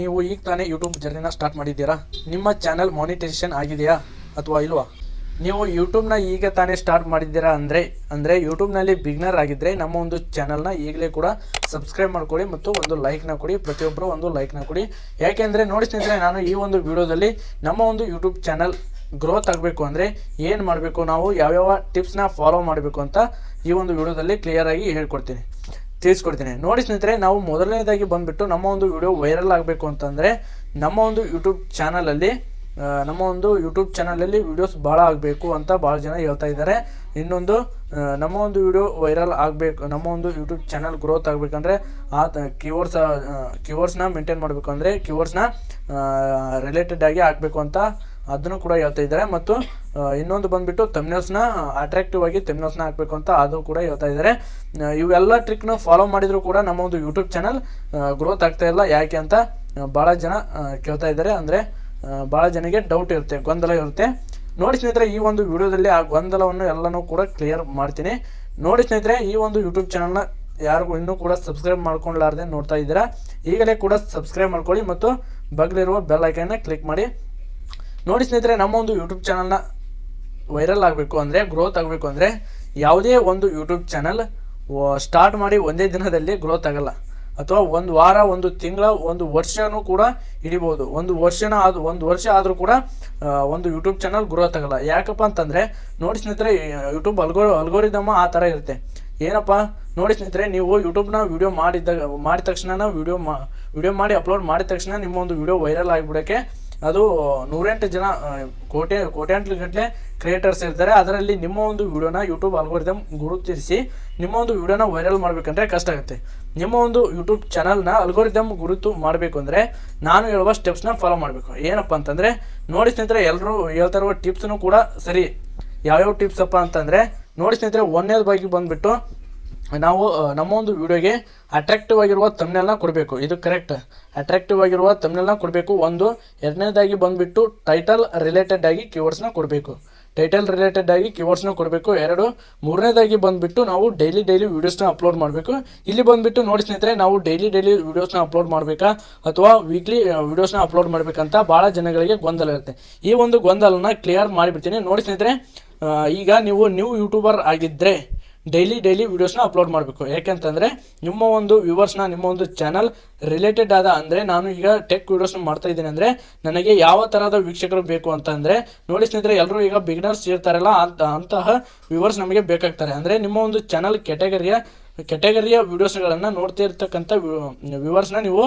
ನೀವು ಈಗ ತಾನೇ ಯೂಟ್ಯೂಬ್ ಜರ್ನಿನ ಸ್ಟಾರ್ಟ್ ಮಾಡಿದ್ದೀರಾ? ನಿಮ್ಮ ಚಾನಲ್ ಮಾನಿಟೈಸೇಷನ್ ಆಗಿದೆಯಾ ಅಥವಾ ಇಲ್ವಾ? ನೀವು ಯೂಟ್ಯೂಬ್ನ ಈಗ ತಾನೇ ಸ್ಟಾರ್ಟ್ ಮಾಡಿದ್ದೀರಾ ಅಂದರೆ ಅಂದರೆ ಯೂಟ್ಯೂಬ್ನಲ್ಲಿ ಬಿಗ್ನರ್ ಆಗಿದ್ದರೆ ನಮ್ಮ ಒಂದು ಚಾನಲ್ನ ಈಗಲೇ ಕೂಡ ಸಬ್ಸ್ಕ್ರೈಬ್ ಮಾಡ್ಕೊಳ್ಳಿ ಮತ್ತು ಒಂದು ಲೈಕ್ನ ಕೊಡಿ ಪ್ರತಿಯೊಬ್ಬರು ಒಂದು ಲೈಕ್ನ ಕೊಡಿ. ಯಾಕೆಂದರೆ ನೋಡಿ ಸ್ನೇಹಿತರೆ, ನಾನು ಈ ಒಂದು ವಿಡಿಯೋದಲ್ಲಿ ನಮ್ಮ ಒಂದು ಯೂಟ್ಯೂಬ್ ಚಾನಲ್ ಗ್ರೋತ್ ಆಗಬೇಕು ಅಂದರೆ ಏನು ಮಾಡಬೇಕು, ನಾವು ಯಾವ್ಯಾವ ಟಿಪ್ಸ್ನ ಫಾಲೋ ಮಾಡಬೇಕು ಅಂತ ಈ ಒಂದು ವಿಡಿಯೋದಲ್ಲಿ ಕ್ಲಿಯರಾಗಿ ಹೇಳ್ಕೊಡ್ತೀನಿ. ತಿಳಿಸ್ಕೊಡ್ತೀನಿ. ನೋಡಿ ಸ್ನೇಹಿತರೆ, ನಾವು ಮೊದಲನೇದಾಗಿ ಬಂದುಬಿಟ್ಟು ನಮ್ಮ ಒಂದು ವಿಡಿಯೋ ವೈರಲ್ ಆಗಬೇಕು ಅಂತಂದರೆ ನಮ್ಮ ಒಂದು ಯೂಟ್ಯೂಬ್ ಚಾನಲಲ್ಲಿ ನಮ್ಮ ಒಂದು ಯೂಟ್ಯೂಬ್ ಚಾನಲಲ್ಲಿ ವೀಡಿಯೋಸ್ ಭಾಳ ಆಗಬೇಕು ಅಂತ ಭಾಳ ಜನ ಹೇಳ್ತಾ ಇದ್ದಾರೆ. ಇನ್ನೊಂದು ನಮ್ಮ ಒಂದು ವಿಡಿಯೋ ವೈರಲ್ ಆಗಬೇಕು, ನಮ್ಮ ಒಂದು ಯೂಟ್ಯೂಬ್ ಚಾನಲ್ ಗ್ರೋತ್ ಆಗಬೇಕಂದ್ರೆ ಆ ಕೀವರ್ಡ್ಸ್ ಕೀವರ್ಡ್ಸ್ನ ಮೇಂಟೈನ್ ಮಾಡಬೇಕು ಅಂದರೆ ಕೀವರ್ಡ್ಸ್ನ ರಿಲೇಟೆಡ್ ಆಗಿ ಆಗಬೇಕು ಅಂತ ಅದನ್ನು ಕೂಡ ಹೇಳ್ತಾ ಇದ್ದಾರೆ. ಮತ್ತು ಇನ್ನೊಂದು ಬಂದ್ಬಿಟ್ಟು ತಮ್ನೆಲ್ಸ್ನ ಅಟ್ರಾಕ್ಟಿವ್ ಆಗಿ ತಮಿನೋಸ್ನ ಹಾಕ್ಬೇಕು ಅಂತ ಅದು ಕೂಡ ಹೇಳ್ತಾ ಇದ್ದಾರೆ. ಇವೆಲ್ಲ ಟ್ರಿಕ್ನ ಫಾಲೋ ಮಾಡಿದ್ರು ಕೂಡ ನಮ್ಮ ಒಂದು ಯೂಟ್ಯೂಬ್ ಚಾನಲ್ ಗ್ರೋತ್ ಆಗ್ತಾ ಇಲ್ಲ. ಯಾಕೆ ಅಂತ ಭಾಳ ಜನ ಕೇಳ್ತಾ ಇದ್ದಾರೆ. ಅಂದರೆ ಭಾಳ ಜನಕ್ಕೆ ಡೌಟ್ ಇರುತ್ತೆ, ಗೊಂದಲ ಇರುತ್ತೆ. ನೋಡಿ ಸ್ನೇಹಿತರೆ, ಈ ಒಂದು ವಿಡಿಯೋದಲ್ಲಿ ಆ ಗೊಂದಲವನ್ನು ಎಲ್ಲನೂ ಕೂಡ ಕ್ಲಿಯರ್ ಮಾಡ್ತೀನಿ. ನೋಡಿ ಸ್ನೇಹಿತರೆ, ಈ ಒಂದು ಯೂಟ್ಯೂಬ್ ಚಾನಲ್ನ ಯಾರಿಗೂ ಇನ್ನೂ ಕೂಡ ಸಬ್ಸ್ಕ್ರೈಬ್ ಮಾಡ್ಕೊಳ್ಲಾರ್ದೆ ನೋಡ್ತಾ ಇದ್ದೀರಾ, ಈಗಲೇ ಕೂಡ ಸಬ್ಸ್ಕ್ರೈಬ್ ಮಾಡ್ಕೊಳ್ಳಿ ಮತ್ತು ಬಗ್ಲಿರುವ ಬೆಲ್ ಐಕನ್ನ ಕ್ಲಿಕ್ ಮಾಡಿ. ನೋಡಿ ಸ್ನೇಹಿತರೆ, ನಮ್ಮ ಒಂದು ಯೂಟ್ಯೂಬ್ ಚಾನಲ್ನ ವೈರಲ್ ಆಗಬೇಕು ಅಂದರೆ ಗ್ರೋತ್ ಆಗಬೇಕು ಅಂದರೆ ಯಾವುದೇ ಒಂದು ಯೂಟ್ಯೂಬ್ ಚಾನಲ್ ಸ್ಟಾರ್ಟ್ ಮಾಡಿ ಒಂದೇ ದಿನದಲ್ಲಿ ಗ್ರೋತ್ ಆಗಲ್ಲ. ಅಥವಾ ಒಂದು ವಾರ, ಒಂದು ತಿಂಗಳ, ಒಂದು ವರ್ಷನೂ ಕೂಡ ಹಿಡಿಬೋದು. ಒಂದು ವರ್ಷನ ಅದು ಒಂದು ವರ್ಷ ಆದರೂ ಕೂಡ ಒಂದು ಯೂಟ್ಯೂಬ್ ಚಾನಲ್ ಗ್ರೋತ್ ಆಗಲ್ಲ. ಯಾಕಪ್ಪ ಅಂತಂದರೆ, ನೋಡಿ ಸ್ನೇಹಿತರೆ ಯೂಟ್ಯೂಬ್ ಅಲ್ಗೋ ಅಲ್ಗೋರಿದಮ್ಮ ಆ ಥರ ಇರುತ್ತೆ. ಏನಪ್ಪ, ನೋಡಿ ಸ್ನೇಹಿತರೆ, ನೀವು ಯೂಟ್ಯೂಬ್ನ ವಿಡಿಯೋ ಮಾಡಿದಾಗ ಮಾಡಿದ ತಕ್ಷಣ ವಿಡಿಯೋ ಮಾ ವಿಡಿಯೋ ಮಾಡಿ ಅಪ್ಲೋಡ್ ಮಾಡಿದ ತಕ್ಷಣ ನಿಮ್ಮ ಒಂದು ವಿಡಿಯೋ ವೈರಲ್ ಆಗಿಬಿಡೋಕ್ಕೆ ಅದು ನೂರೆಂಟು ಜನ ಕೋಟೆ ಕೋಟ್ಯಾಂಟ್ಲು ಗಟ್ಟಲೆ ಕ್ರಿಯೇಟರ್ಸ್ ಇರ್ತಾರೆ. ಅದರಲ್ಲಿ ನಿಮ್ಮ ಒಂದು ವಿಡಿಯೋನ ಯೂಟ್ಯೂಬ್ ಅಲ್ಗೋರಿದಮ್ ಗುರುತಿಸಿ, ನಿಮ್ಮ ಒಂದು ವಿಡಿಯೋನ ವೈರಲ್ ಮಾಡಬೇಕಂದ್ರೆ ಕಷ್ಟ ಆಗುತ್ತೆ. ನಿಮ್ಮ ಒಂದು ಯೂಟ್ಯೂಬ್ ಚಾನಲ್ನ ಅಲ್ಗೋರಿದಮ್ ಗುರುತು ಮಾಡಬೇಕು ಅಂದರೆ ನಾನು ಹೇಳುವ ಸ್ಟೆಪ್ಸ್ನ ಫಾಲೋ ಮಾಡಬೇಕು. ಏನಪ್ಪ ಅಂತಂದರೆ, ನೋಡಿ ಸ್ನೇಹಿತರೆ ಎಲ್ಲರೂ ಹೇಳ್ತಾ ಇರುವ ಟಿಪ್ಸ್ನು ಕೂಡ ಸರಿ. ಯಾವ್ಯಾವ ಟಿಪ್ಸಪ್ಪ ಅಂತಂದರೆ, ನೋಡಿ ಸ್ನೇಹಿತರೆ ಬಾಕಿ ಬಂದುಬಿಟ್ಟು ನಾವು ನಮ್ಮ ಒಂದು ವಿಡಿಯೋಗೆ ಅಟ್ರಾಕ್ಟಿವ್ ಆಗಿರುವ ತಮ್ನೆಲ್ನ ಕೊಡಬೇಕು. ಇದು ಕರೆಕ್ಟ್ ಅಟ್ರಾಕ್ಟಿವ್ ಆಗಿರುವ ತಮ್ನೆಲ್ನ ಕೊಡಬೇಕು. ಒಂದು, ಎರಡನೇದಾಗಿ ಬಂದುಬಿಟ್ಟು ಟೈಟಲ್ ರಿಲೇಟೆಡ್ ಆಗಿ ಕೀವರ್ಡ್ಸ್ನ ಕೊಡಬೇಕು. ಟೈಟಲ್ ರಿಲೇಟೆಡ್ ಆಗಿ ಕೀವರ್ಡ್ಸ್ನ ಕೊಡಬೇಕು. ಎರಡು, ಮೂರನೇದಾಗಿ ಬಂದುಬಿಟ್ಟು ನಾವು ಡೈಲಿ ಡೈಲಿ ವೀಡಿಯೋಸ್ನ ಅಪ್ಲೋಡ್ ಮಾಡಬೇಕು. ಇಲ್ಲಿ ಬಂದುಬಿಟ್ಟು ನೋಡಿ ಸ್ನೇಹಿತರೆ, ನಾವು ಡೈಲಿ ಡೈಲಿ ವೀಡಿಯೋಸ್ನ ಅಪ್ಲೋಡ್ ಮಾಡಬೇಕಾ? ಅಥವಾ ವೀಕ್ಲಿ ವೀಡಿಯೋಸ್ನ ಅಪ್ಲೋಡ್ ಮಾಡಬೇಕಂತ ಭಾಳ ಜನಗಳಿಗೆ ಗೊಂದಲ ಇರುತ್ತೆ. ಈ ಒಂದು ಗೊಂದಲನ ಕ್ಲಿಯರ್ ಮಾಡಿಬಿಡ್ತೀನಿ. ನೋಡಿ ಸ್ನೇಹಿತರೆ ಈಗ ನೀವು ನ್ಯೂ ಯೂಟ್ಯೂಬರ್ ಆಗಿದ್ದರೆ ಡೈಲಿ ಡೈಲಿ ವೀಡಿಯೋಸ್ನ ಅಪ್ಲೋಡ್ ಮಾಡಬೇಕು. ಯಾಕೆಂತಂದರೆ ನಿಮ್ಮ ಒಂದು ವ್ಯೂವರ್ಸ್ನ ನಿಮ್ಮ ಒಂದು ಚಾನಲ್ ರಿಲೇಟೆಡ್ ಆದ ಅಂದರೆ ನಾನು ಈಗ ಟೆಕ್ ವೀಡಿಯೋಸ್ನ ಮಾಡ್ತಾ ಇದ್ದೀನಿ ಅಂದರೆ ನನಗೆ ಯಾವ ಥರದ ವೀಕ್ಷಕರು ಬೇಕು ಅಂತಂದರೆ ನೋಡಿ ಸ್ನೇಹಿತರೆ ಎಲ್ಲರೂ ಈಗ ಬಿಗಿನರ್ಸ್ ಇರ್ತಾರಲ್ಲ ಅಂತ ಅಂತಹ ವ್ಯೂವರ್ಸ್ ನಮಗೆ ಬೇಕಾಗ್ತಾರೆ. ಅಂದರೆ ನಿಮ್ಮ ಒಂದು ಚಾನಲ್ ಕೆಟಗರಿಯ ಕೆಟಗರಿಯ ವೀಡಿಯೋಸ್ಗಳನ್ನು ನೋಡ್ತಾ ಇರ್ತಕ್ಕಂಥ ವ್ಯೂವರ್ಸ್ನ ನೀವು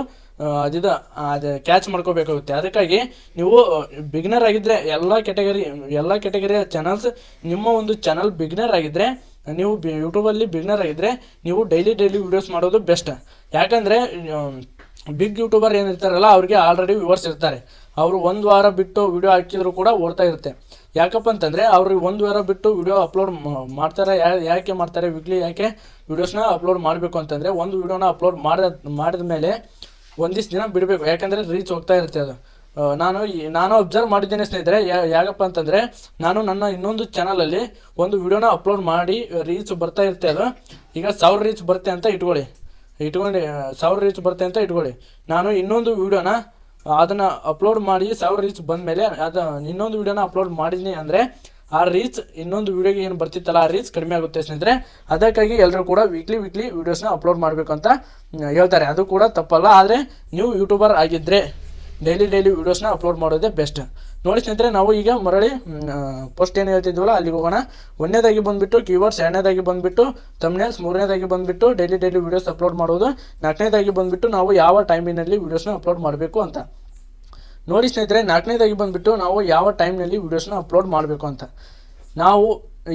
ಅದಿದ ಅದು ಕ್ಯಾಚ್ ಮಾಡ್ಕೋಬೇಕಾಗುತ್ತೆ. ಅದಕ್ಕಾಗಿ ನೀವು ಬಿಗ್ನರ್ ಆಗಿದ್ದರೆ ಎಲ್ಲ ಕೆಟಗರಿ ಎಲ್ಲ ಕೆಟಗರಿಯ ಚಾನಲ್ಸ್ ನಿಮ್ಮ ಒಂದು ಚಾನಲ್ ಬಿಗ್ನರ್ ಆಗಿದ್ದರೆ ನೀವು ಬಿ ಯೂಟ್ಯೂಬಲ್ಲಿ ಬಿಗ್ನರ್ ಆಗಿದ್ದರೆ ನೀವು ಡೈಲಿ ಡೈಲಿ ವೀಡಿಯೋಸ್ ಮಾಡೋದು ಬೆಸ್ಟ್ ಯಾಕಂದರೆ ಬಿಗ್ ಯೂಟ್ಯೂಬರ್ ಏನಿರ್ತಾರಲ್ಲ, ಅವ್ರಿಗೆ ಆಲ್ರೆಡಿ ವ್ಯೂವರ್ಸ್ ಇರ್ತಾರೆ. ಅವರು ಒಂದು ವಾರ ಬಿಟ್ಟು ವೀಡಿಯೋ ಹಾಕಿದ್ರು ಕೂಡ ಓಡ್ತಾ ಇರುತ್ತೆ. ಯಾಕಪ್ಪ ಅಂತಂದರೆ ಅವ್ರಿಗೆ ಒಂದು ವಾರ ಬಿಟ್ಟು ವೀಡಿಯೋ ಅಪ್ಲೋಡ್ ಮಾಡ್ತಾರೆ ಯಾಕೆ ಮಾಡ್ತಾರೆ ವೀಕ್ಲಿ ಯಾಕೆ ವೀಡಿಯೋಸ್ನ ಅಪ್ಲೋಡ್ ಮಾಡಬೇಕು ಅಂತಂದರೆ, ಒಂದು ವಿಡಿಯೋನ ಅಪ್ಲೋಡ್ ಮಾಡಿದ ಮಾಡಿದ ಮೇಲೆ ಒಂದಿಷ್ಟು ದಿನ ಬಿಡಬೇಕು. ಯಾಕಂದರೆ ರೀಚ್ ಹೋಗ್ತಾ ಇರುತ್ತೆ ಅದು. ನಾನು ನಾನು ಅಬ್ಸರ್ವ್ ಮಾಡಿದ್ದೇನೆ ಸ್ನೇಹಿತರೆ ಯಾಕಪ್ಪ ಅಂತಂದರೆ, ನಾನು ನನ್ನ ಇನ್ನೊಂದು ಚಾನಲಲ್ಲಿ ಒಂದು ವಿಡಿಯೋನ ಅಪ್ಲೋಡ್ ಮಾಡಿ ರೀಚ್ ಬರ್ತಾ ಇರುತ್ತೆ ಅದು. ಈಗ ಸಾವಿರ ರೀಚ್ ಬರುತ್ತೆ ಅಂತ ಇಟ್ಕೊಳ್ಳಿ. ಇಟ್ಕೊಂಡು ಸಾವಿರ ರೀಚ್ ಬರುತ್ತೆ ಅಂತ ಇಟ್ಕೊಳ್ಳಿ. ನಾನು ಇನ್ನೊಂದು ವಿಡಿಯೋನ ಅದನ್ನು ಅಪ್ಲೋಡ್ ಮಾಡಿ ಸಾವಿರ ರೀಚ್ ಬಂದಮೇಲೆ ಅದು ಇನ್ನೊಂದು ವಿಡಿಯೋನ ಅಪ್ಲೋಡ್ ಮಾಡಿದ್ನಿ ಅಂದರೆ, ಆ ರೀಚ್ ಇನ್ನೊಂದು ವಿಡಿಯೋಗೆ ಏನು ಬರ್ತಿತ್ತಲ್ಲ, ಆ ರೀಚ್ ಕಡಿಮೆ ಆಗುತ್ತೆ ಸ್ನೇಹಿತರೆ. ಅದಕ್ಕಾಗಿ ಎಲ್ಲರೂ ಕೂಡ ವೀಕ್ಲಿ ವೀಕ್ಲಿ ವೀಡಿಯೋಸ್ನ ಅಪ್ಲೋಡ್ ಮಾಡಬೇಕು ಅಂತ ಹೇಳ್ತಾರೆ. ಅದು ಕೂಡ ತಪ್ಪಲ್ಲ. ಆದರೆ, ನೀವು ಯೂಟ್ಯೂಬರ್ ಆಗಿದ್ದರೆ ಡೈಲಿ ಡೈಲಿ ವೀಡಿಯೋಸ್ನ ಅಪ್ಲೋಡ್ ಮಾಡೋದೇ ಬೆಸ್ಟ್ ನೋಡಿ ಸ್ನೇಹಿತರೆ, ನಾವು ಈಗ ಮರಳಿ ಪೋಸ್ಟ್ ಏನು ಹೇಳ್ತಿದ್ವಲ್ಲ, ಅಲ್ಲಿಗೆ ಹೋಗೋಣ. ಒಂದನೇದಾಗಿ ಬಂದುಬಿಟ್ಟು ಕೀವರ್ಡ್ಸ್ ಎರಡನೇದಾಗಿ ಬಂದುಬಿಟ್ಟು ತಮ್ನೇಲ್ಸ್ ಮೂರನೇದಾಗಿ ಬಂದುಬಿಟ್ಟು ಡೈಲಿ ಡೈಲಿ ವೀಡಿಯೋಸ್ ಅಪ್ಲೋಡ್ ಮಾಡೋದು. ನಾಲ್ಕನೇದಾಗಿ ಬಂದುಬಿಟ್ಟು ನಾವು ಯಾವ ಟೈಮಿನಲ್ಲಿ ವೀಡಿಯೋಸ್ನ ಅಪ್ಲೋಡ್ ಮಾಡಬೇಕು ಅಂತ. ನೋಡಿ ಸ್ನೇಹಿತರೆ, ನಾಲ್ಕನೇದಾಗಿ ಬಂದುಬಿಟ್ಟು ನಾವು ಯಾವ ಟೈಮ್ನಲ್ಲಿ ವೀಡಿಯೋಸ್ನ ಅಪ್ಲೋಡ್ ಮಾಡಬೇಕು ಅಂತ. ನಾವು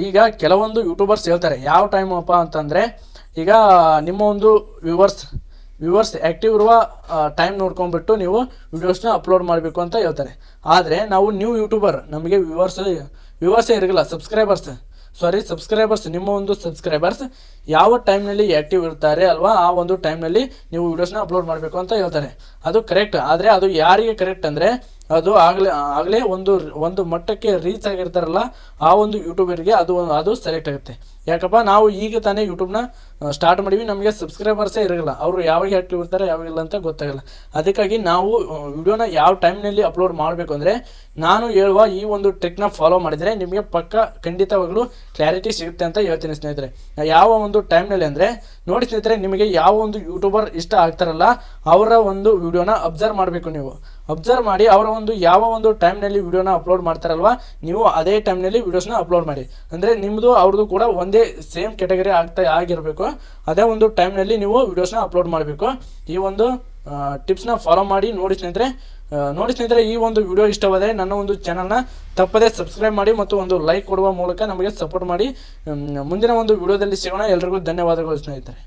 ಈಗ ಕೆಲವೊಂದು ಯೂಟ್ಯೂಬರ್ಸ್ ಹೇಳ್ತಾರೆ, ಯಾವ ಟೈಮಪ್ಪ ಅಂತಂದರೆ, ಈಗ ನಿಮ್ಮ ಒಂದು ವ್ಯೂವರ್ಸ್ ವ್ಯೂವರ್ಸ್ ಆ್ಯಕ್ಟಿವ್ ಇರುವ ಟೈಮ್ ನೋಡ್ಕೊಂಬಿಟ್ಟು ನೀವು ವೀಡಿಯೋಸ್ನ ಅಪ್ಲೋಡ್ ಮಾಡಬೇಕು ಅಂತ ಹೇಳ್ತಾರೆ. ಆದರೆ ನಾವು ನ್ಯೂ ಯೂಟ್ಯೂಬರ್ ನಮಗೆ ವ್ಯೂವರ್ಸ್ ವ್ಯೂವರ್ಸೇ ಇರಲಿಲ್ಲ ಸಬ್ಸ್ಕ್ರೈಬರ್ಸ್ ಸಾರಿ ಸಬ್ಸ್ಕ್ರೈಬರ್ಸ್ ನಿಮ್ಮ ಒಂದು ಸಬ್ಸ್ಕ್ರೈಬರ್ಸ್ ಯಾವ ಟೈಮ್ನಲ್ಲಿ ಆ್ಯಕ್ಟಿವ್ ಇರ್ತಾರೆ ಅಲ್ವಾ, ಆ ಒಂದು ಟೈಮ್ನಲ್ಲಿ ನೀವು ವೀಡಿಯೋಸ್ನ ಅಪ್ಲೋಡ್ ಮಾಡಬೇಕು ಅಂತ ಹೇಳ್ತಾರೆ. ಅದು ಕರೆಕ್ಟ್ ಆದರೆ ಅದು ಯಾರಿಗೆ ಕರೆಕ್ಟ್ ಅಂದರೆ ಅದು ಆಗಲೇ ಆಗಲೇ ಒಂದು ಒಂದು ಮಟ್ಟಕ್ಕೆ ರೀಚ್ ಆಗಿರ್ತಾರಲ್ಲ, ಆ ಒಂದು ಯೂಟ್ಯೂಬರ್ಗೆ ಅದು ಅದು ಸೆಲೆಕ್ಟ್ ಆಗುತ್ತೆ. ಯಾಕಪ್ಪ, ನಾವು ಈಗ ತಾನೇ ಯೂಟ್ಯೂಬ್ನ ಸ್ಟಾರ್ಟ್ ಮಾಡಿವಿ, ನಮಗೆ ಸಬ್ಸ್ಕ್ರೈಬರ್ಸೇ ಇರೋಲ್ಲ. ಅವರು ಯಾವಾಗ ಆ್ಯಕ್ಟಿವ್ ಇರ್ತಾರೆ, ಯಾವಾಗ ಇಲ್ಲ ಅಂತ ಗೊತ್ತಾಗಲ್ಲ. ಅದಕ್ಕಾಗಿ ನಾವು ವಿಡಿಯೋನ ಯಾವ ಟೈಮ್ನಲ್ಲಿ ಅಪ್ಲೋಡ್ ಮಾಡಬೇಕು ಅಂದರೆ, ನಾನು ಹೇಳುವ ಈ ಒಂದು ಟ್ರಿಕ್ನ ಫಾಲೋ ಮಾಡಿದರೆ ನಿಮಗೆ ಪಕ್ಕ ಖಂಡಿತವಾಗಲೂ ಕ್ಲಾರಿಟಿ ಸಿಗುತ್ತೆ ಅಂತ ಹೇಳ್ತೀನಿ ಸ್ನೇಹಿತರೆ. ಯಾವ ಒಂದು ಟೈಮ್ನಲ್ಲಿ ಅಂದರೆ, ನೋಡಿ ಸ್ನೇಹಿತರೆ, ನಿಮಗೆ ಯಾವ ಒಂದು ಯೂಟ್ಯೂಬರ್ ಇಷ್ಟ ಆಗ್ತಾರಲ್ಲ, ಅವರ ಒಂದು ವಿಡಿಯೋನ ಅಬ್ಸರ್ವ್ ಮಾಡಬೇಕು ನೀವು. ಅಬ್ಸರ್ವ್ ಮಾಡಿ, ಅವರ ಒಂದು ಯಾವ ಒಂದು ಟೈಮ್ನಲ್ಲಿ ವಿಡಿಯೋನ ಅಪ್ಲೋಡ್ ಮಾಡ್ತಾರಲ್ವಾ, ನೀವು ಅದೇ ಟೈಮ್ನಲ್ಲಿ ವಿಡಿಯೋಸ್ನ ಅಪ್ಲೋಡ್ ಮಾಡಿ. ಅಂದರೆ ನಿಮ್ಮದು ಅವ್ರದ್ದು ಕೂಡ ಒಂದೇ ಸೇಮ್ ಕೆಟಗರಿ ಆಗ್ತಾ, ಆಗಿರಬೇಕು. ಅದೇ ಒಂದು ಟೈಮ್ನಲ್ಲಿ ನೀವು ವಿಡಿಯೋಸ್ನ ಅಪ್ಲೋಡ್ ಮಾಡಬೇಕು. ಈ ಒಂದು ಟಿಪ್ಸ್ನ ಫಾಲೋ ಮಾಡಿ, ನೋಡಿ ಸ್ನೇಹಿತರೆ. ನೋಡಿ ಸ್ನೇಹಿತರೆ, ಈ ಒಂದು ವಿಡಿಯೋ ಇಷ್ಟವಾದರೆ ನನ್ನ ಒಂದು ಚಾನಲ್ನ ತಪ್ಪದೇ ಸಬ್ಸ್ಕ್ರೈಬ್ ಮಾಡಿ ಮತ್ತು ಒಂದು ಲೈಕ್ ಕೊಡುವ ಮೂಲಕ ನಮಗೆ ಸಪೋರ್ಟ್ ಮಾಡಿ. ಮುಂದಿನ ಒಂದು ವಿಡಿಯೋದಲ್ಲಿ ಸಿಗೋಣ. ಎಲ್ರಿಗೂ ಧನ್ಯವಾದಗಳು ಸ್ನೇಹಿತರೆ.